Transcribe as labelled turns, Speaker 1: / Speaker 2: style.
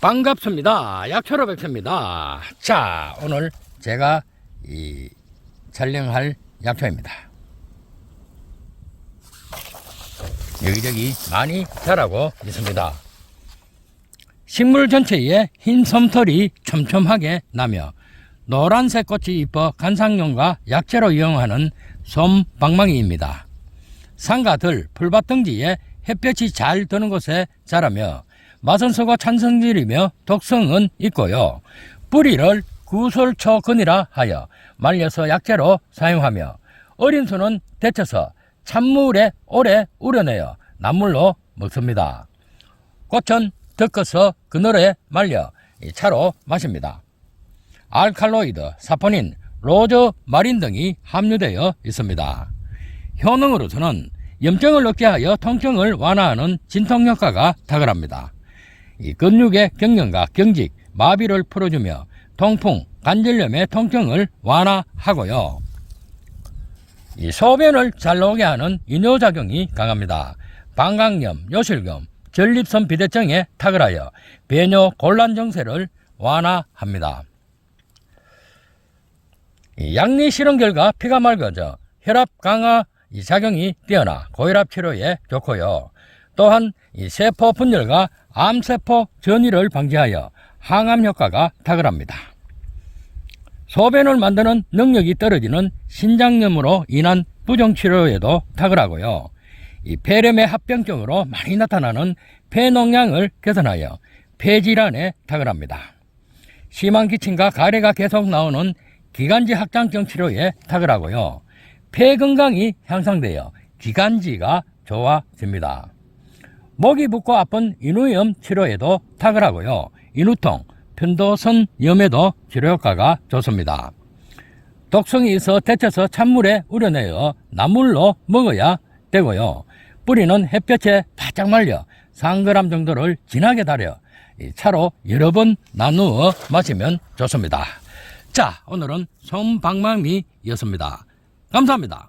Speaker 1: 반갑습니다. 약초로 백입니다 자, 오늘 제가 이 촬영할 약초입니다. 여기저기 많이 자라고 있습니다. 식물 전체에 흰 솜털이 촘촘하게 나며 노란색 꽃이 이뻐 간상용과 약재로 이용하는 솜방망이입니다. 산과 들, 풀밭 등지에 햇볕이 잘 드는 곳에 자라며 마선소가 찬성질이며 독성은 있고요. 뿌리를 구솔초근이라 하여 말려서 약재로 사용하며 어린 수는 데쳐서 찬물에 오래 우려내어 나물로 먹습니다. 꽃은 덮어서 그늘에 말려 이 차로 마십니다. 알칼로이드, 사포닌, 로즈마린 등이 함유되어 있습니다. 효능으로서는 염증을 얻게 하여 통증을 완화하는 진통 효과가 탁월합니다. 이 근육의 경련과 경직, 마비를 풀어주며 통풍, 관절염의 통증을 완화하고요. 이 소변을 잘 나오게 하는 이뇨작용이 강합니다. 방광염, 요실금, 전립선 비대증에 탁월하여 배뇨 곤란 증세를 완화합니다. 이 양리 실험 결과 피가 맑아져 혈압 강화 이 작용이 뛰어나 고혈압 치료에 좋고요. 또한 이 세포 분열과 암세포 전이를 방지하여 항암 효과가 탁월합니다. 소변을 만드는 능력이 떨어지는 신장염으로 인한 부정치료에도 탁월하고요. 이 폐렴의 합병증으로 많이 나타나는 폐농량을 개선하여 폐질환에 탁월합니다. 심한 기침과 가래가 계속 나오는 기관지 확장증 치료에 탁월하고요. 폐 건강이 향상되어 기관지가 좋아집니다. 목이 붓고 아픈 인후염 치료에도 탁월하고요. 인후통, 편도선염에도 치료 효과가 좋습니다. 독성이 있어 데쳐서 찬물에 우려내어 나물로 먹어야 되고요. 뿌리는 햇볕에 바짝 말려 3g 정도를 진하게 달여 이 차로 여러 번 나누어 마시면 좋습니다. 자, 오늘은 솜방망이였습니다. 감사합니다.